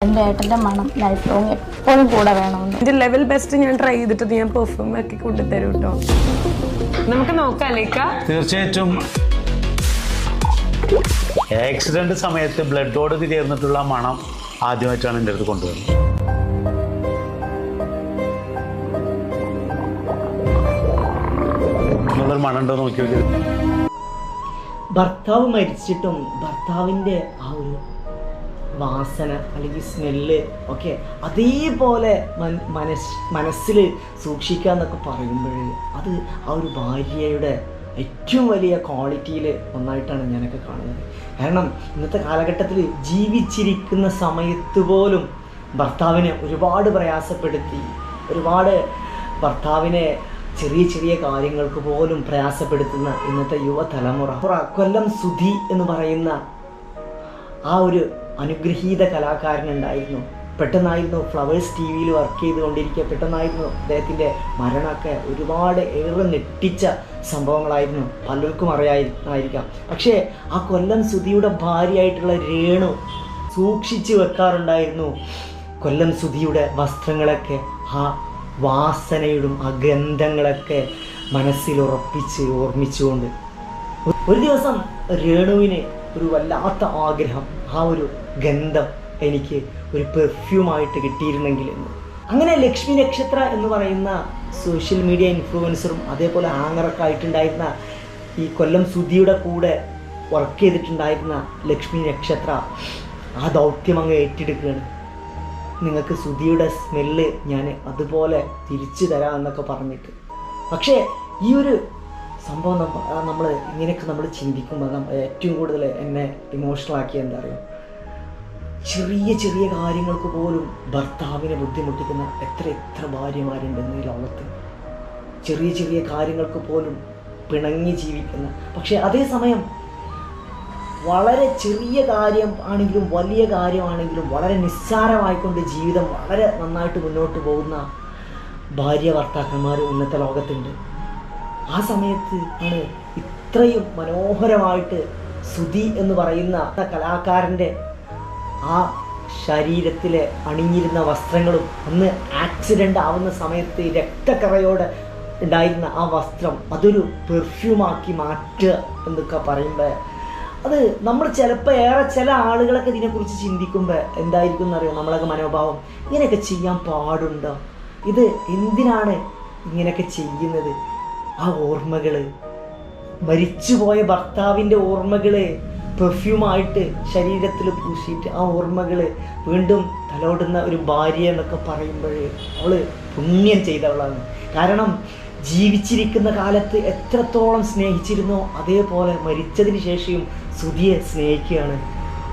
എന്റെ ഏട്ടന്റെ മണം ലൈഫ് ലോങ് എപ്പോഴും കൂടെ വേണമെന്ന്. എന്റെ ലെവൽ ബെസ്റ്റ് ഞാൻ ട്രൈ ചെയ്തിട്ട് ഞാൻ പെർഫ്യൂം ആക്കി കൊണ്ടുതരും കേട്ടോ നമുക്ക് നോക്കാം ലേക്ക തീർച്ചയായിട്ടും. ആക്സിഡന്റ് സമയത്ത് ബ്ലഡോട് ചേർന്നിട്ടുള്ള മണം ആദ്യമായിട്ടാണ് എന്റെ അടുത്ത് കൊണ്ടുവരുന്നത്. നിങ്ങളൊരു മണം ഉണ്ടോ നോക്കി നോക്കി ഭർത്താവ് മരിച്ചിട്ടും ഭർത്താവിന്റെ ആ ഒരു വാസന അല്ലെങ്കിൽ സ്മെല്ല് ഒക്കെ അതേപോലെ മനസ് മനസ്സിൽ സൂക്ഷിക്കുക എന്നൊക്കെ പറയുമ്പോൾ അത് ആ ഒരു ഭാര്യയുടെ ഏറ്റവും വലിയ ക്വാളിറ്റിയിൽ ഒന്നായിട്ടാണ് ഞാനൊക്കെ കാണുന്നത്. കാരണം ഇന്നത്തെ കാലഘട്ടത്തിൽ ജീവിച്ചിരിക്കുന്ന സമയത്ത് പോലും ഭർത്താവിനെ ഒരുപാട് പ്രയാസപ്പെടുത്തി ഒരുപാട് ഭർത്താവിനെ ചെറിയ ചെറിയ കാര്യങ്ങൾക്ക് പോലും പ്രയാസപ്പെടുത്തുന്ന ഇന്നത്തെ യുവതലമുറ. കൊല്ലം സുധി എന്ന് പറയുന്ന ആ ഒരു അനുഗ്രഹീത കലാകാരനുണ്ടായിരുന്നു. പെട്ടെന്നായിരുന്നു ഫ്ലവേഴ്സ് ടി വിയിൽ വർക്ക് ചെയ്തുകൊണ്ടിരിക്കുക പെട്ടെന്നായിരുന്നു അദ്ദേഹത്തിന്റെ മരണമൊക്കെ ഒരുപാട് ഏറെ ഞെട്ടിച്ച സംഭവങ്ങളായിരുന്നു പലർക്കും അറിയായിരിക്കാം പക്ഷേ ആ കൊല്ലം സുധിയുടെ ഭാര്യയായിട്ടുള്ള രേണു സൂക്ഷിച്ചു വെക്കാറുണ്ടായിരുന്നു കൊല്ലം സുധിയുടെ വസ്ത്രങ്ങളൊക്കെ. ആ വാസനയുടെ ആ ഗന്ധങ്ങളൊക്കെ മനസ്സിൽ ഉറപ്പിച്ച് ഓർമ്മിച്ചുകൊണ്ട്. ഒരു ദിവസം രേണുവിന് ഒരു വല്ലാത്ത ആഗ്രഹം ആ ഒരു ഗന്ധം എനിക്ക് ഒരു പെർഫ്യൂമായിട്ട് കിട്ടിയിരുന്നെങ്കിൽ എന്ന്. അങ്ങനെ ലക്ഷ്മി നക്ഷത്ര എന്ന് പറയുന്ന സോഷ്യൽ മീഡിയ ഇൻഫ്ലുവൻസറും അതേപോലെ ആങ്ങറൊക്കെ ആയിട്ടുണ്ടായിരുന്ന ഈ കൊല്ലം സുധിയുടെ കൂടെ വർക്ക് ചെയ്തിട്ടുണ്ടായിരുന്ന ലക്ഷ്മി നക്ഷത്ര ആ ദൗത്യം അങ്ങ് ഏറ്റെടുക്കുകയാണ്. നിങ്ങൾക്ക് സുധിയുടെ സ്മെല്ല് ഞാൻ അതുപോലെ തിരിച്ചു തരാം എന്നൊക്കെ പറഞ്ഞിട്ട്. പക്ഷേ ഈ ഒരു സംഭവം നമ്മൾ ഇങ്ങനെയൊക്കെ നമ്മൾ ചിന്തിക്കുമ്പോൾ ഏറ്റവും കൂടുതൽ എന്നെ ഇമോഷണൽ ആക്കിയ എന്താ അറിയോ? ചെറിയ ചെറിയ കാര്യങ്ങൾക്ക് പോലും ഭർത്താവിനെ ബുദ്ധിമുട്ടിക്കുന്ന എത്ര എത്ര ഭാര്യമാരുണ്ടെന്ന് ഈ ലോകത്ത്. ചെറിയ ചെറിയ കാര്യങ്ങൾക്ക് പോലും പിണങ്ങി ജീവിക്കുന്ന. പക്ഷേ അതേസമയം വളരെ ചെറിയ കാര്യം ആണെങ്കിലും വലിയ കാര്യമാണെങ്കിലും വളരെ നിസ്സാരമായിക്കൊണ്ട് ജീവിതം വളരെ നന്നായിട്ട് മുന്നോട്ട് പോകുന്ന ഭാര്യ ഭർത്താക്കന്മാർ ഇന്നത്തെ ലോകത്തുണ്ട്. ആ സമയത്ത് ആണ് ഇത്രയും മനോഹരമായിട്ട് സുധി എന്ന് പറയുന്ന കലാകാരന്റെ ആ ശരീരത്തിൽ അണിഞ്ഞിരുന്ന വസ്ത്രങ്ങളും അന്ന് ആക്സിഡന്റ് ആവുന്ന സമയത്ത് രക്തക്കറയോടെ ഉണ്ടായിരുന്ന ആ വസ്ത്രം അതൊരു പെർഫ്യൂമാക്കി മാറ്റുക എന്നൊക്കെ പറയുമ്പോൾ അത് നമ്മൾ ചിലപ്പോൾ ഏറെ ചില ആളുകളൊക്കെ ഇതിനെക്കുറിച്ച് ചിന്തിക്കുമ്പോൾ എന്തായിരിക്കും എന്നറിയോ? നമ്മളൊക്കെ മനോഭാവം ഇങ്ങനെയൊക്കെ ചെയ്യാൻ പാടുണ്ടോ? ഇത് എന്തിനാണ് ഇങ്ങനെയൊക്കെ ചെയ്യുന്നത്? ആ ഓർമ്മകൾ മരിച്ചുപോയ ഭർത്താവിന്റെ ഓർമ്മകൾ പെർഫ്യൂമായിട്ട് ശരീരത്തിൽ പൂശിയിട്ട് ആ ഓർമ്മകൾ വീണ്ടും തലോടുന്ന ഒരു ഭാര്യ എന്നൊക്കെ പറയുമ്പോൾ അവൾ പുണ്യം ചെയ്തവളാണ്. കാരണം ജീവിച്ചിരിക്കുന്ന കാലത്ത് എത്രത്തോളം സ്നേഹിച്ചിരുന്നോ അതേപോലെ മരിച്ചതിന് ശേഷവും സുധിയെ സ്നേഹിക്കുകയാണ്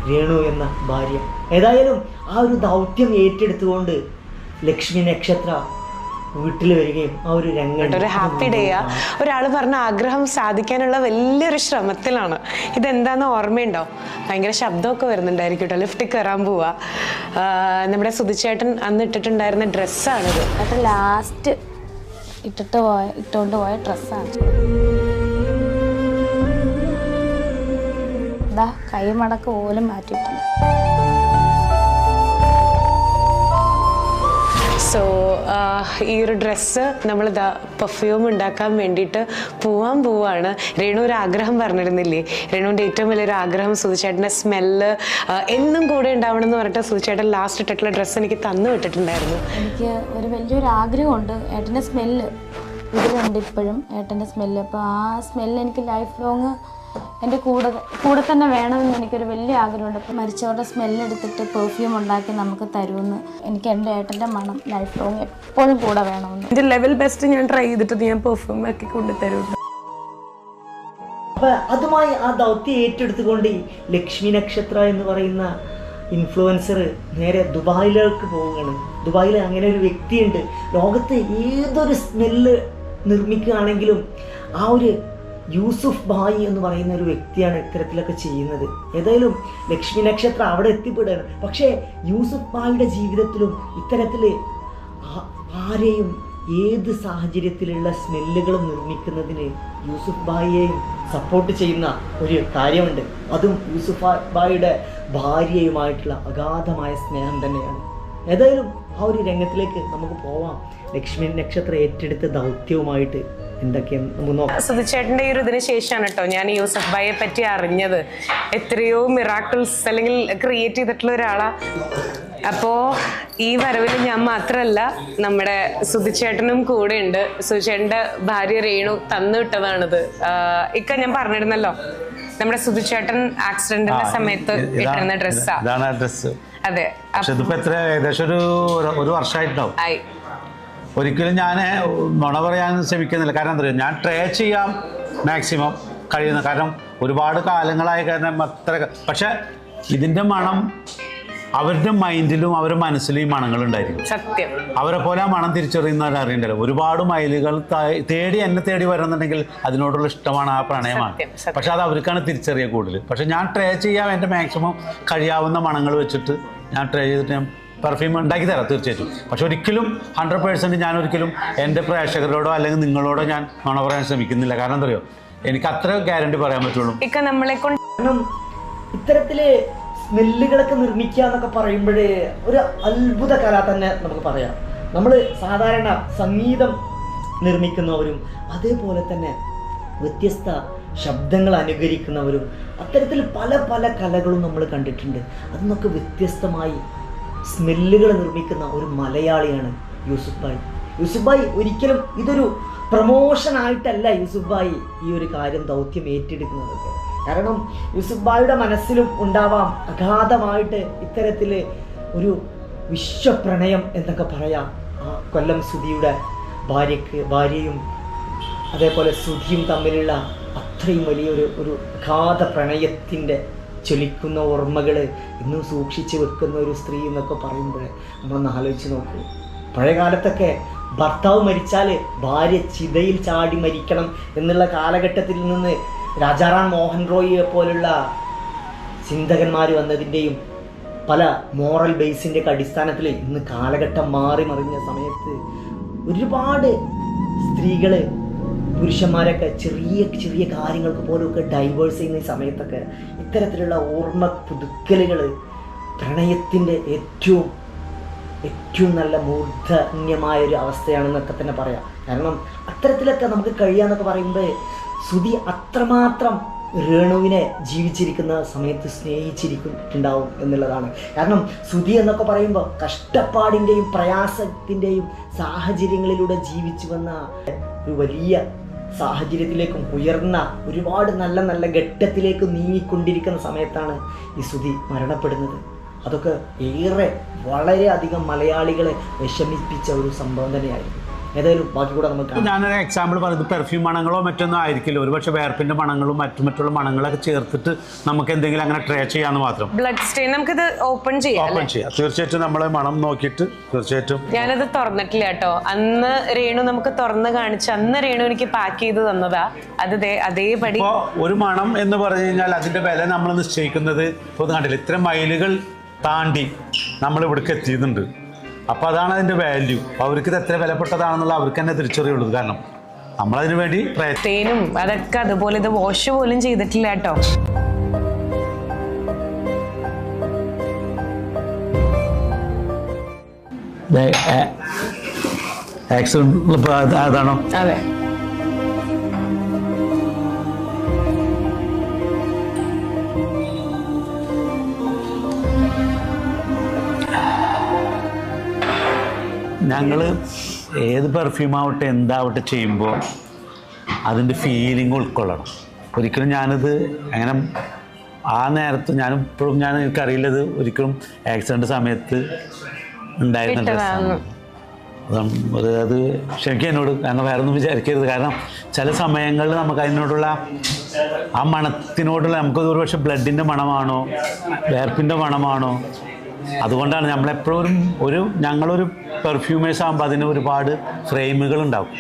രേണു എന്ന ഭാര്യ. ഏതായാലും ആ ഒരു ദൗത്യം ഏറ്റെടുത്തുകൊണ്ട് ലക്ഷ്മി നക്ഷത്ര വീട്ടിൽ വരികയും ആ ഒരു രംഗം ഒരു ഹാപ്പി ഡേയാ ഒരാൾ പറഞ്ഞ ആഗ്രഹം സാധിക്കാനുള്ള വലിയൊരു ശ്രമത്തിലാണ്. ഇതെന്താന്ന് ഓർമ്മയുണ്ടോ? ഭയങ്കര ശബ്ദമൊക്കെ വരുന്നുണ്ടായിരിക്കും കേട്ടോ. ലിഫ്റ്റിൽ കയറാൻ പോവാ. നമ്മുടെ സുധിച്ചേട്ടൻ അന്ന് ഇട്ടിട്ടുണ്ടായിരുന്ന ഡ്രസ്സാണിത്. അത് ലാസ്റ്റ് ഇട്ടിട്ട് പോയ ഇട്ടുകൊണ്ട് പോയ ഡ്രസ്സാണ്. ഇതാ കൈ മടക്ക് പോലും മാറ്റിയിട്ടില്ല സോ ഈ ഒരു ഡ്രസ്സ് നമ്മൾ ഇതാ പെർഫ്യൂം ഉണ്ടാക്കാൻ വേണ്ടിയിട്ട് പോവാൻ പോവാണ്. രേണു ഒരു ആഗ്രഹം പറഞ്ഞിരുന്നില്ലേ? രേണുവിന്റെ ഏറ്റവും വലിയൊരു ആഗ്രഹം സുധിച്ചേട്ടന്റെ സ്മെല്ല് എന്നും കൂടെ ഉണ്ടാവണം എന്ന് പറഞ്ഞിട്ട് സുധിച്ചേട്ടൻ ലാസ്റ്റ് ഇട്ടിട്ടുള്ള ഡ്രസ്സ് എനിക്ക് തന്നു വിട്ടിട്ടുണ്ടായിരുന്നു. എനിക്ക് ഒരു വലിയൊരു ആഗ്രഹമുണ്ട്. ഏട്ടന്റെ സ്മെല്ല്. ഇതിലുണ്ട് ഇപ്പോഴും ഏട്ടന്റെ സ്മെല്ല്. അപ്പോൾ ആ സ്മെല്ല് എനിക്ക് ലൈഫ് ലോങ് എന്റെ കൂടെ കൂടെ തന്നെ വേണമെന്ന് എനിക്കൊരു വലിയ ആഗ്രഹമുണ്ട്. അപ്പോൾ മരിച്ചവരുടെ സ്മെല്ലെടുത്തിട്ട് പെർഫ്യൂം ഉണ്ടാക്കി നമുക്ക് തരുമെന്ന് എനിക്ക് എന്റെ ഏട്ടന്റെ മണം ലൈഫ് ലോങ് എപ്പോഴും കൂടെ വേണമെന്ന്. എന്റെ ലെവൽ ബെസ്റ്റ് ഞാൻ ട്രൈ ചെയ്തിട്ട് ഞാൻ പെർഫ്യൂം ആക്കി കൊണ്ടുതരും അപ്പോൾ അപ്പൊ അതുമായി ആ ദൗത്യം ഏറ്റെടുത്തുകൊണ്ട് ഈ ലക്ഷ്മി നക്ഷത്ര എന്ന് പറയുന്ന ഇൻഫ്ലുവൻസർ നേരെ ദുബായിലേക്ക് പോവുകയാണ്. ദുബായിൽ അങ്ങനെ ഒരു വ്യക്തിയുണ്ട്. ലോകത്ത് ഏതൊരു സ്മെല്ല് നിർമ്മിക്കുകയാണെങ്കിലും ആ ഒരു യൂസുഫ് ഭായി എന്ന് പറയുന്ന ഒരു വ്യക്തിയാണ് ഇത്തരത്തിലൊക്കെ ചെയ്യുന്നത്. ഏതായാലും ലക്ഷ്മി നക്ഷത്രം അവിടെ എത്തിപ്പെടുകയാണ്. പക്ഷേ യൂസുഫ് ഭായിയുടെ ജീവിതത്തിലും ഇത്തരത്തിൽ ആരെയും ഏത് സാഹചര്യത്തിലുള്ള സ്മെല്ലുകളും നിർമ്മിക്കുന്നതിന് യൂസുഫ് ബായിയെയും സപ്പോർട്ട് ചെയ്യുന്ന ഒരു കാര്യമുണ്ട്. അതും യൂസുഫ് ബായിയുടെ ഭാര്യയുമായിട്ടുള്ള അഗാധമായ സ്നേഹം തന്നെയാണ്. ഏതായാലും ആ ഒരു രംഗത്തിലേക്ക് നമുക്ക് പോവാം. ലക്ഷ്മി നക്ഷത്രം ഏറ്റെടുത്ത ദൗത്യവുമായിട്ട് എന്തൊക്കെയാണ് നമുക്ക് നോക്കാം. സുധിച്ചേട്ടന്റെ ഈ ഒരു ഇതിന് ശേഷമാണ് കേട്ടോ ഞാൻ യൂസഫ് ഭായിയെ പറ്റി അറിഞ്ഞത്. എത്രയോ മിറാക്കിൾസ് അല്ലെങ്കിൽ ക്രിയേറ്റ് ചെയ്തിട്ടുള്ള ഒരാളാ. അപ്പോ ഈ വരവിൽ ഞാൻ മാത്രമല്ല നമ്മുടെ സുധിച്ചേട്ടനും കൂടെ ഉണ്ട്. സുധിച്ചേട്ടന്റെ ഭാര്യ രേണു തന്നു വിട്ടതാണിത്. ഇക്ക ഞാൻ പറഞ്ഞിരുന്നല്ലോ നമ്മുടെ സുധിച്ചേട്ടൻ ആക്സിഡന്റിന്റെ സമയത്ത് ഇട്ടിരുന്ന ഡ്രസ്സാണ് ഇതാണ് ഡ്രസ്സ് അതെ. പക്ഷെ ഇതിപ്പോ എത്ര ഏകദേശം ഒരു ഒരു- വർഷമായിട്ടുണ്ടാവും. ആയി. ഒരിക്കലും ഞാൻ നുണ പറയാൻ ശ്രമിക്കുന്നില്ല. കാരണം എന്താ ഞാൻ ട്രേ ചെയ്യാം മാക്സിമം കഴിയുന്ന. കാരണം ഒരുപാട് കാലങ്ങളായ കാരണം അത്ര പക്ഷെ ഇതിന്റെ മണം അവരുടെ മൈൻഡിലും അവരുടെ മനസ്സിലും ഈ മണങ്ങളുണ്ടായിരിക്കും. സത്യം. അവരെ പോലെ ആ മണം തിരിച്ചറിയുന്നവർ അറിയണ്ടല്ലോ. ഒരുപാട് മൈലുകൾ തേടി എന്നെ തേടി വരുന്നുണ്ടെങ്കിൽ അതിനോടുള്ള ഇഷ്ടമാണ് ആ പ്രണയമാണ്. പക്ഷെ അത് അവർക്കാണ് തിരിച്ചറിയുക കൂടുതൽ. പക്ഷെ ഞാൻ ട്രേ ചെയ്യാൻ എന്റെ മാക്സിമം കഴിയാവുന്ന മണങ്ങൾ വെച്ചിട്ട് ഞാൻ ട്രൈ ചെയ്തിട്ട് ഞാൻ പെർഫ്യൂം ഉണ്ടാക്കി തരാം തീർച്ചയായിട്ടും. പക്ഷെ ഒരിക്കലും ഹൺഡ്രഡ് പേഴ്സന്റ് ഞാൻ ഒരിക്കലും എന്റെ പ്രേക്ഷകരോടോ അല്ലെങ്കിൽ നിങ്ങളോടോ ഞാൻ നുണ പറയാൻ ശ്രമിക്കുന്നില്ല. കാരണം എന്താ പറയുക എനിക്ക് അത്ര ഗ്യാരണ്ടി പറയാൻ പറ്റുള്ളൂ. നമ്മളെ കൊണ്ട് ഇത്തരത്തിൽ സ്മെല്ലുകളൊക്കെ നിർമ്മിക്കുക എന്നൊക്കെ പറയുമ്പോഴേ ഒരു അത്ഭുത കല തന്നെ നമുക്ക് പറയാം. നമ്മൾ സാധാരണ സംഗീതം നിർമ്മിക്കുന്നവരും അതേപോലെ തന്നെ വ്യത്യസ്ത ശബ്ദങ്ങൾ അനുകരിക്കുന്നവരും അത്തരത്തിൽ പല പല കലകളും നമ്മൾ കണ്ടിട്ടുണ്ട്. അതിനൊക്കെ വ്യത്യസ്തമായി സ്മെല്ലുകൾ നിർമ്മിക്കുന്ന ഒരു മലയാളിയാണ് യൂസുഫ് ഭായ്. യൂസുഫ് ഭായ് ഒരിക്കലും ഇതൊരു പ്രമോഷൻ ആയിട്ടല്ല യൂസുഫ് ഭായ് ഈ ഒരു കാര്യം ദൗത്യം ഏറ്റെടുക്കുന്നതൊക്കെ കാരണം യൂസുഫ് ഭായിയുടെ മനസ്സിലും ഉണ്ടാവാം അഗാധമായിട്ട് ഇത്തരത്തിൽ ഒരു വിശ്വപ്രണയം എന്നൊക്കെ പറയാം. ആ കൊല്ലം സുധിയുടെ ഭാര്യക്ക് ഭാര്യയും അതേപോലെ സുധിയും തമ്മിലുള്ള അത്രയും വലിയൊരു ഒരു അഗാധ പ്രണയത്തിന്റെ ചൊലിക്കുന്ന ഓർമ്മകൾ ഇന്നും സൂക്ഷിച്ച് വെക്കുന്ന ഒരു സ്ത്രീ എന്നൊക്കെ പറയുമ്പോൾ നമ്മളൊന്ന് ആലോചിച്ച് നോക്കൂ. പഴയകാലത്തൊക്കെ ഭർത്താവ് മരിച്ചാൽ ഭാര്യ ചിതയിൽ ചാടി മരിക്കണം എന്നുള്ള കാലഘട്ടത്തിൽ നിന്ന് രാജാറാം മോഹൻ റോയിയെ പോലുള്ള ചിന്തകന്മാർ വന്നതിന്റെയും പല മോറൽ ബേസിന്റെ ഒക്കെ അടിസ്ഥാനത്തിൽ ഇന്ന് കാലഘട്ടം മാറി മറിഞ്ഞ സമയത്ത് ഒരുപാട് സ്ത്രീകൾ പുരുഷന്മാരൊക്കെ ചെറിയ ചെറിയ കാര്യങ്ങൾക്ക് പോലുമൊക്കെ ഡൈവേഴ്സ് ചെയ്യുന്ന സമയത്തൊക്കെ ഇത്തരത്തിലുള്ള ഓർമ്മ പുതുക്കലുകൾ പ്രണയത്തിന്റെ ഏറ്റവും ഏറ്റവും നല്ല മൂർധന്യമായ ഒരു അവസ്ഥയാണെന്നൊക്കെ തന്നെ പറയാം. കാരണം അത്തരത്തിലൊക്കെ നമുക്ക് കഴിയാന്നൊക്കെ പറയുമ്പോൾ ശ്രുതി അത്രമാത്രം രേണുവിനെ ജീവിച്ചിരിക്കുന്ന സമയത്ത് സ്നേഹിച്ചിരിക്കുന്നുണ്ടാവും എന്നുള്ളതാണ്. കാരണം ശ്രുതി എന്നൊക്കെ പറയുമ്പോൾ കഷ്ടപ്പാടിന്റെയും പ്രയാസത്തിന്റെയും സാഹചര്യങ്ങളിലൂടെ ജീവിച്ചു വന്ന ഒരു വലിയ സാഹചര്യത്തിലേക്കും ഉയർന്ന ഒരുപാട് നല്ല നല്ല ഘട്ടത്തിലേക്ക് നീങ്ങിക്കൊണ്ടിരിക്കുന്ന സമയത്താണ് ഈ ശ്രുതി മരണപ്പെടുന്നത്. അതൊക്കെ ഏറെ വളരെയധികം മലയാളികളെ വിഷമിപ്പിച്ച ഒരു സംഭവം തന്നെയായിരുന്നു. ഏതായാലും ബാക്കി കൂടെ നമുക്ക്. ഞാനൊരു എക്സാമ്പിൾ പറയുന്നത് പെർഫ്യൂം മണങ്ങളോ മറ്റൊന്നും ആയിരിക്കില്ല. ഒരുപക്ഷെ വേർപ്പിന്റെ മണങ്ങളും മറ്റു മറ്റുള്ള മണങ്ങളൊക്കെ ചേർത്തിട്ട് നമുക്ക് എന്തെങ്കിലും അങ്ങനെ ട്രേ ചെയ്യാന്ന് മാത്രം. ബ്ലഡ് സ്റ്റെയിൻ നമുക്കിത് ഓപ്പൺ ചെയ്യാം ഓപ്പൺ ചെയ്യാം. തീർച്ചയായിട്ടും നമ്മളെ മണം നോക്കിയിട്ട് തീർച്ചയായിട്ടും ഞാനത് തുറന്നിട്ടില്ല കേട്ടോ. അന്ന് രേണു നമുക്ക് തുറന്ന് കാണിച്ചു അന്ന് രേണു എനിക്ക് പാക്ക് ചെയ്ത് തന്നതാ. അത് അതേപടി ഒരു മണം എന്ന് പറഞ്ഞു കഴിഞ്ഞാൽ അതിന്റെ വില നമ്മൾ നിശ്ചയിക്കുന്നത് ഇപ്പൊ കണ്ടില്ല? ഇത്ര മൈലുകൾ താണ്ടി നമ്മൾ ഇവിടേക്ക് എത്തിയതുണ്ട് അപ്പോൾ അതാണ് അതിന്റെ വാല്യൂ അവർക്ക് ഇത് എത്ര വിലപ്പെട്ടതാണെന്നുള്ള അവർക്ക് തന്നെ തിരിച്ചറിയുള്ളൂ. കാരണം നമ്മളതിനു വേണ്ടി തേനും അതൊക്കെ അതുപോലെ ഇത് വാഷ് പോലും ചെയ്തിട്ടില്ല കേട്ടോ. ആക്സിഡന്റ് അതാണോ? അതെ. ഞങ്ങൾ ഏത് പെർഫ്യൂം ആവട്ടെ എന്താവട്ടെ ചെയ്യുമ്പോൾ അതിന്റെ ഫീലിംഗ് ഉൾക്കൊള്ളണം. ഒരിക്കലും ഞാനത് അങ്ങനെ ആ നേരത്ത് ഞാൻ ഇപ്പോഴും ഞാൻ എനിക്കറിയില്ലത് ഒരിക്കലും ആക്സിഡന്റ് സമയത്ത് ഉണ്ടായിരുന്ന. ഡ്രസ്സാണ് ഒരു അത് ക്ഷമിക്കുക എന്നോട് കാരണം വേറെ ഒന്നും വിചാരിക്കരുത്. കാരണം ചില സമയങ്ങളിൽ നമുക്ക് അതിനോടുള്ള ആ മണത്തിനോടുള്ള നമുക്ക് ഒരു പക്ഷേ ബ്ലഡിന്റെ മണമാണോ വേർപ്പിന്റെ മണമാണോ അതുകൊണ്ടാണ് നമ്മളെപ്പോഴും ഒരു ഞങ്ങളൊരു പെർഫ്യൂമേഴ്സ് ആകുമ്പോൾ അതിന് ഒരുപാട് ഫ്രെയിമുകൾ ഉണ്ടാവും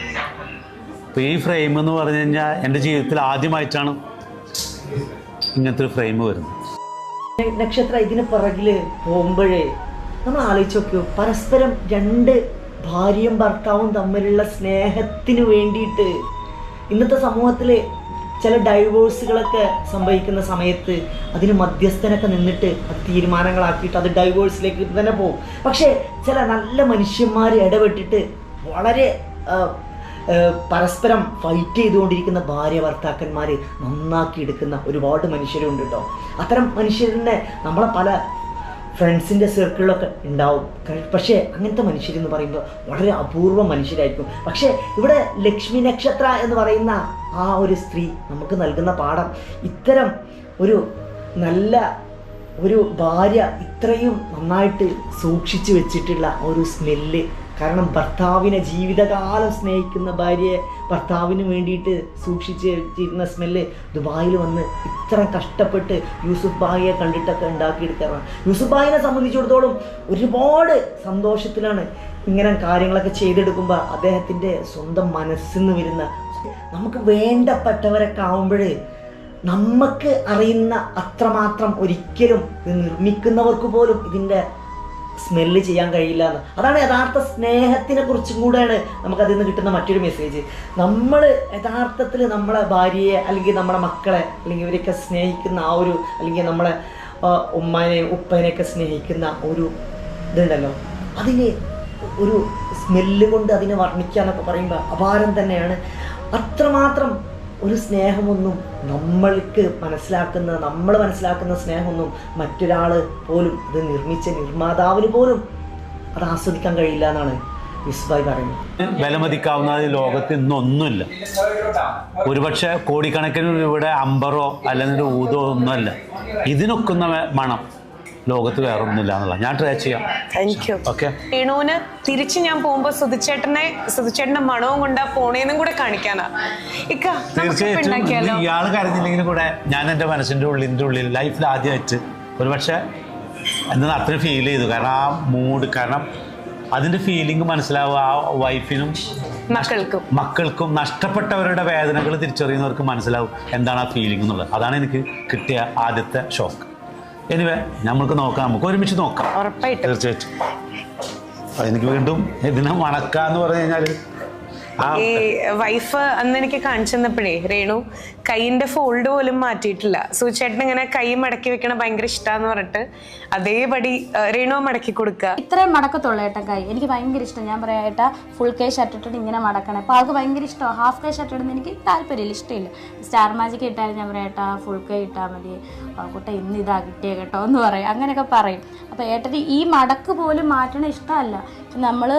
അപ്പോൾ ഈ ഫ്രെയിം എന്ന് പറഞ്ഞു കഴിഞ്ഞാൽ എന്റെ ജീവിതത്തിൽ ആദ്യമായിട്ടാണ് ഇങ്ങനത്തെ ഒരു ഫ്രെയിം വരുന്നത്. നക്ഷത്ര ഇതിന് പുറകിൽ പോകുമ്പോഴേ നമ്മൾ ആലോചിച്ച് നോക്കൂ പരസ്പരം രണ്ട് ഭാര്യയും ഭർത്താവും തമ്മിലുള്ള സ്നേഹത്തിന് വേണ്ടിയിട്ട് ഇന്നത്തെ സമൂഹത്തിൽ ചില ഡൈവോഴ്സുകളൊക്കെ സംഭവിക്കുന്ന സമയത്ത് അതിന് മധ്യസ്ഥനൊക്കെ നിന്നിട്ട് അത് തീരുമാനങ്ങളാക്കിയിട്ട് അത് ഡൈവോഴ്സിലേക്ക് തന്നെ പോകും. പക്ഷേ ചില നല്ല മനുഷ്യന്മാർ ഇടപെട്ടിട്ട് വളരെ പരസ്പരം ഫൈറ്റ് ചെയ്തുകൊണ്ടിരിക്കുന്ന ഭാര്യ ഭർത്താക്കന്മാർ നന്നാക്കി എടുക്കുന്ന ഒരുപാട് മനുഷ്യരുണ്ട് കേട്ടോ അത്തരം മനുഷ്യരിനെ നമ്മളെ പല ഫ്രണ്ട്സിന്റെ സർക്കിളിലൊക്കെ ഉണ്ടാവും. പക്ഷേ അങ്ങനത്തെ മനുഷ്യരെന്ന് പറയുമ്പോൾ വളരെ അപൂർവ മനുഷ്യരായിരിക്കും. പക്ഷേ ഇവിടെ ലക്ഷ്മി നക്ഷത്ര എന്ന് പറയുന്ന ആ ഒരു സ്ത്രീ നമുക്ക് നൽകുന്ന പാഠം ഇത്തരം ഒരു നല്ല ഒരു ഭാര്യ ഇത്രയും നന്നായിട്ട് സൂക്ഷിച്ചു വെച്ചിട്ടുള്ള ഒരു സ്മെല്ല് കാരണം ഭർത്താവിനെ ജീവിതകാലം സ്നേഹിക്കുന്ന ഭാര്യയെ ഭർത്താവിന് വേണ്ടിയിട്ട് സൂക്ഷിച്ച് വെച്ചിരുന്ന സ്മെല്ല് ദുബായിൽ വന്ന് ഇത്ര കഷ്ടപ്പെട്ട് യൂസുഫ് ബായിയെ കണ്ടിട്ടൊക്കെ ഉണ്ടാക്കിയെടുക്കാറാണ്. യൂസുഫ് ബായിനെ സംബന്ധിച്ചിടത്തോളം ഒരുപാട് സന്തോഷത്തിലാണ് ഇങ്ങനെ കാര്യങ്ങളൊക്കെ ചെയ്തെടുക്കുമ്പോൾ അദ്ദേഹത്തിന്റെ സ്വന്തം മനസ്സിൽ നിന്ന് വരുന്ന നമുക്ക് വേണ്ടപ്പെട്ടവരൊക്കെ ആവുമ്പോഴേ നമുക്ക് അറിയുന്ന അത്രമാത്രം ഒരിക്കലും ഇത് നിർമ്മിക്കുന്നവർക്ക് പോലും ഇതിന്റെ സ്മെല്ല് ചെയ്യാൻ കഴിയില്ല എന്ന് അതാണ് യഥാർത്ഥ സ്നേഹത്തിനെ കുറിച്ചും കൂടെയാണ് നമുക്കതിൽ നിന്ന് കിട്ടുന്ന മറ്റൊരു മെസ്സേജ് നമ്മൾ യഥാർത്ഥത്തിൽ നമ്മളെ ഭാര്യയെ അല്ലെങ്കിൽ നമ്മളെ മക്കളെ അല്ലെങ്കിൽ ഇവരെയൊക്കെ സ്നേഹിക്കുന്ന ആ ഒരു അല്ലെങ്കിൽ നമ്മളെ ഉമ്മാനെയും ഉപ്പനെയൊക്കെ സ്നേഹിക്കുന്ന ഒരു ഇതുണ്ടല്ലോ. അതിന് ഒരു സ്മെല്ല് കൊണ്ട് അതിനെ വർണിക്കുക എന്നൊക്കെ പറയുമ്പോൾ അപാരം തന്നെയാണ്. അത്രമാത്രം ഒരു സ്നേഹമൊന്നും നമ്മൾക്ക് മനസ്സിലാക്കുന്ന നമ്മൾ മനസ്സിലാക്കുന്ന സ്നേഹമൊന്നും മറ്റൊരാൾ പോലും ഇത് നിർമ്മിച്ച നിർമ്മാതാവിന് പോലും അത് ആസ്വദിക്കാൻ കഴിയില്ല എന്നാണ് വിസ്ബായ് പറയുന്നത്. വിലമതിക്കാവുന്ന ലോകത്ത് ഇന്നൊന്നുമില്ല. ഒരുപക്ഷെ കോടിക്കണക്കിന് ഇവിടെ അമ്പറോ അല്ലെങ്കിൽ ഊതോ ഒന്നുമല്ല. ഇതിനൊക്കുന്ന മണം. ലോകത്ത് വേറെ ഒന്നുമില്ല എന്നുള്ള ഞാൻ ട്രൈ ചെയ്യാം. താങ്ക് യു ഓക്കെ രേണുവിന് തിരിച്ച് ഞാൻ പോകുമ്പോ സുധിച്ചേട്ടനെ സുധിച്ചേട്ടന്റെ മണവും കൊണ്ടാ പോണേന്നും കൂടെ കാണിക്കാനാ. ഇക്ക തീർച്ചയായിട്ടും ഇയാൾ കരഞ്ഞില്ലെങ്കിലും കൂടെ ഞാൻ എന്റെ എന്റെ ഉള്ളിൽ എന്റെ ഉള്ളിൽ ലൈഫിൽ ആദ്യമായിട്ട് ഒരുപക്ഷെ എന്നാൽ അത്രയും ഫീൽ ചെയ്തു. കാരണം ആ മൂഡ് കാരണം അതിന്റെ ഫീലിംഗ് മനസ്സിലാവുക ആ വൈഫിനും മക്കൾക്കും. മക്കൾക്കും നഷ്ടപ്പെട്ടവരുടെ വേദനകൾ തിരിച്ചറിയുന്നവർക്ക് മനസ്സിലാവും എന്താണ് ആ ഫീലിംഗ് എന്നുള്ളത്. അതാണ് എനിക്ക് കിട്ടിയ ആദ്യത്തെ ഷോക്ക് എനിവേ നമുക്ക് നോക്കാം. നമുക്ക് ഒരുമിച്ച് നോക്കാം. ഉറപ്പായിട്ടും. തീർച്ചയായിട്ടും. എനിക്ക് വീണ്ടും ഇതിനെ മണക്കാന്ന് പറഞ്ഞു കഴിഞ്ഞാൽ ഈ വൈഫ് അന്ന് എനിക്ക് കാണിച്ചു തന്നപ്പോഴേ രേണു കൈയിന്റെ ഫോൾഡ് പോലും മാറ്റിയിട്ടില്ല. സൂചേട്ടൻ ഇങ്ങനെ കൈ മടക്കി വെക്കണ ഭയങ്കര ഇഷ്ടാന്ന് പറഞ്ഞിട്ട് അതേപടി രേണു മടക്കി കൊടുക്കുക ഇത്രയും മടക്കത്തുള്ളൂ ഏട്ടാ കൈ. എനിക്ക് ഭയങ്കര ഇഷ്ടം. ഞാൻ പറയാം ഏട്ടാ ഫുൾ കൈ ഷർട്ട് ഇട്ടിട്ട് ഇങ്ങനെ മടക്കണം. അപ്പോൾ ആൾക്ക് ഭയങ്കര ഇഷ്ടം. ഹാഫ് കൈ ഷർട്ട് ഇടുന്ന എനിക്ക് താല്പര്യമില്ല ഇഷ്ടമില്ല. സ്റ്റാർ മാജിക് ഇട്ടാലും ഞാൻ പറയാം ഏട്ടാ ഫുൾ കൈ ഇട്ടാൽ മതി. കുട്ട ഇന്ന് ഇതാ കിട്ടിയ കേട്ടോ എന്ന് പറയും. അങ്ങനെയൊക്കെ പറയും. അപ്പോൾ ഏട്ടന് ഈ മടക്ക് പോലും മാറ്റണ ഇഷ്ടമല്ല. നമ്മൾ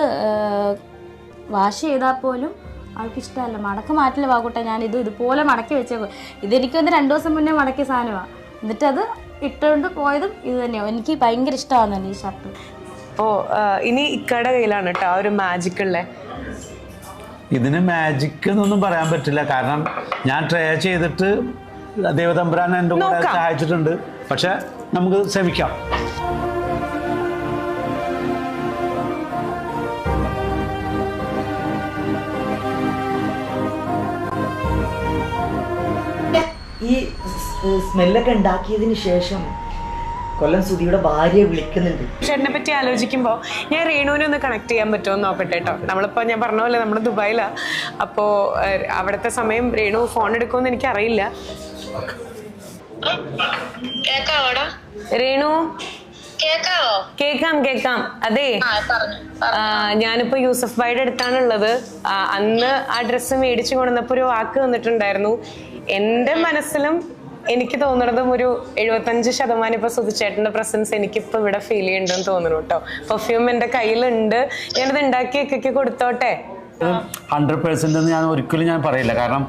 വാഷ് ചെയ്താൽ പോലും ആൾക്ക് ഇഷ്ടമല്ല മടക്ക് മാറ്റില്ല വാക്കൂട്ടെ ഞാൻ ഇത് ഇതുപോലെ മടക്കി വെച്ചേക്കും. ഇതെനിക്ക് വന്ന് രണ്ട് ദിവസം മുന്നേ മടക്കിയ സാധനമാണ് എന്നിട്ടത് അത് ഇട്ടുകൊണ്ട് പോയതും ഇത് തന്നെയാണ് എനിക്ക് ഭയങ്കര ഇഷ്ടമാണ് തന്നെ ഈ ഷർട്ട്. ഓ ഇനി ഇക്കയുടെ കയ്യിലാണ് കേട്ടോ ആ ഒരു മാജിക് ഉള്ളേ. ഇതിന് മാജിക് എന്നൊന്നും പറയാൻ പറ്റില്ല. കാരണം ഞാൻ ട്രൈ ചെയ്തിട്ട് ദേവതമ്പുരാൻ എന്റെ കൂടെ. സഹായിച്ചിട്ടുണ്ട്. പക്ഷെ നമുക്ക് ശ്രമിക്കാം. ഈ സ്മെല്ലൊക്കെ ഉണ്ടാക്കിയതിന് ശേഷം കൊല്ലം സുധിയുടെ ഭാര്യ വിളിക്കുന്നുണ്ട്. ചേട്ടനെ പറ്റി ആലോചിക്കുമ്പോ ഞാൻ രേണുവിനെ ഒന്ന് കണക്ട് ചെയ്യാൻ പറ്റുമോ എന്ന് നോക്കട്ടെ കേട്ടോ. നമ്മളിപ്പോ ഞാൻ പറഞ്ഞ പോലെ നമ്മൾ ദുബായിലാ. അപ്പോ ഏഹ്, അവിടുത്തെ സമയം രേണു ഫോൺ എടുക്കുമെന്ന് എനിക്ക് അറിയില്ല കേക്കാവോടാ? രേണു? കേക്കാവോ? കേക്കാം കേക്കാം. അതെ. ഞാനിപ്പോ യൂസഫ് ഭായിയുടെ അടുത്താണ് ഉള്ളത് അന്ന് ആ ഡ്രസ്സ് മേടിച്ചു കൊണ്ടുവന്നപ്പോ ഒരു വാക്ക് വന്നിട്ടുണ്ടായിരുന്നു. എന്റെ മനസ്സിലും എനിക്ക് തോന്നുന്നതും ഒരു എഴുപത്തഞ്ച് ശതമാനം ഇപ്പൊ സുധിച്ചേട്ടന്റെ പ്രസൻസ് എനിക്കിപ്പോ ഇവിടെ ഫീൽ ചെയ്യുന്നുണ്ടെന്ന് തോന്നുന്നു കേട്ടോ പെർഫ്യൂം എന്റെ കയ്യിലുണ്ട്. ഞാനത് ഉണ്ടാക്കി ഒക്കെ കൊടുത്തോട്ടെ? ഹൺഡ്രഡ് പേഴ്സെന്റ് എന്ന് ഞാൻ ഒരിക്കലും ഞാൻ പറയില്ല. കാരണം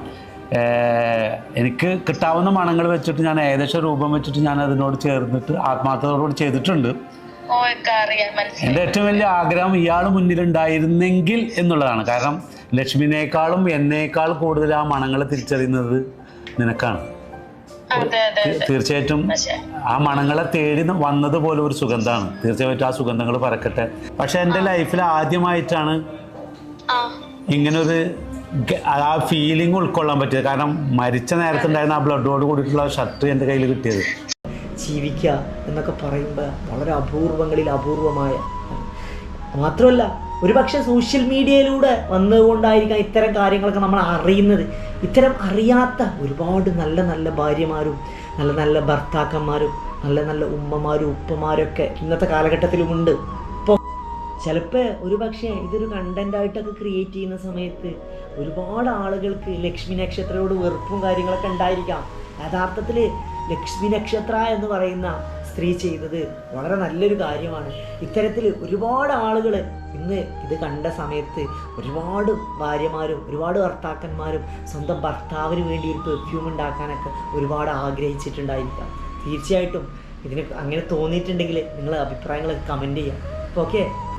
എനിക്ക് കിട്ടാവുന്ന മണങ്ങൾ വെച്ചിട്ട് ഞാൻ ഏകദേശം രൂപം വെച്ചിട്ട് ഞാൻ അതിനോട് ചേർന്നിട്ട് ആത്മാർത്ഥതയോട് ചെയ്തിട്ടുണ്ട്. എന്റെ ഏറ്റവും വലിയ ആഗ്രഹം ഇയാൾ മുന്നിലുണ്ടായിരുന്നെങ്കിൽ എന്നുള്ളതാണ്. കാരണം ലക്ഷ്മിനേക്കാളും എന്നേക്കാൾ കൂടുതൽ ആ മണങ്ങൾ തിരിച്ചറിയുന്നത് നിനക്കാണ്. തീർച്ചയായിട്ടും ആ മണങ്ങളെ തേടി വന്നത് വന്നതുപോലെ ഒരു സുഗന്ധമാണ്. തീർച്ചയായിട്ടും ആ സുഗന്ധങ്ങൾ പറക്കട്ടെ. പക്ഷെ എന്റെ ലൈഫിൽ ആദ്യമായിട്ടാണ് ഇങ്ങനൊരു ആ ഫീലിംഗ് ഉൾക്കൊള്ളാൻ പറ്റിയത്. കാരണം മരിച്ച നേരത്തുണ്ടായിരുന്ന ആ ബ്ലഡോട് കൂടിയിട്ടുള്ള ഷർട്ട് എന്റെ കയ്യിൽ കിട്ടിയത്. ജീവിക്കുക എന്നൊക്കെ പറയുമ്പോൾ വളരെ അപൂർവങ്ങളിൽ അപൂർവമായ മാത്രമല്ല ഒരുപക്ഷെ സോഷ്യൽ മീഡിയയിലൂടെ വന്നതുകൊണ്ടായിരിക്കാം ഇത്തരം കാര്യങ്ങളൊക്കെ നമ്മൾ അറിയുന്നത്. ഇത്തരം അറിയാത്ത ഒരുപാട് നല്ല നല്ല ഭാര്യമാരും നല്ല നല്ല ഭർത്താക്കന്മാരും നല്ല നല്ല ഉമ്മമാരും ഉപ്പമാരും ഒക്കെ ഇന്നത്തെ കാലഘട്ടത്തിലുമുണ്ട്. ചിലപ്പോൾ ഒരു പക്ഷേ ഇതൊരു കണ്ടന്റായിട്ടൊക്കെ ക്രിയേറ്റ് ചെയ്യുന്ന സമയത്ത് ഒരുപാട് ആളുകൾക്ക് ലക്ഷ്മി നക്ഷത്രയോട് വെറുപ്പും കാര്യങ്ങളൊക്കെ ഉണ്ടായിരിക്കാം. യഥാർത്ഥത്തിൽ ലക്ഷ്മി നക്ഷത്ര എന്ന് പറയുന്ന സ്ത്രീ ചെയ്തത് വളരെ നല്ലൊരു കാര്യമാണ്. ഇത്തരത്തിൽ ഒരുപാട് ആളുകൾ ഇന്ന് ഇത് കണ്ട സമയത്ത് ഒരുപാട് ഭാര്യമാരും ഒരുപാട് ഭർത്താക്കന്മാരും സ്വന്തം ഭർത്താവിന് വേണ്ടി ഒരു പെർഫ്യൂം ഉണ്ടാക്കാനൊക്കെ ഒരുപാട് ആഗ്രഹിച്ചിട്ടുണ്ടായിരിക്കാം. തീർച്ചയായിട്ടും ഇതിന് അങ്ങനെ തോന്നിയിട്ടുണ്ടെങ്കിൽ നിങ്ങളെ അഭിപ്രായങ്ങൾ കമന്റ് ചെയ്യാം. ഓക്കെ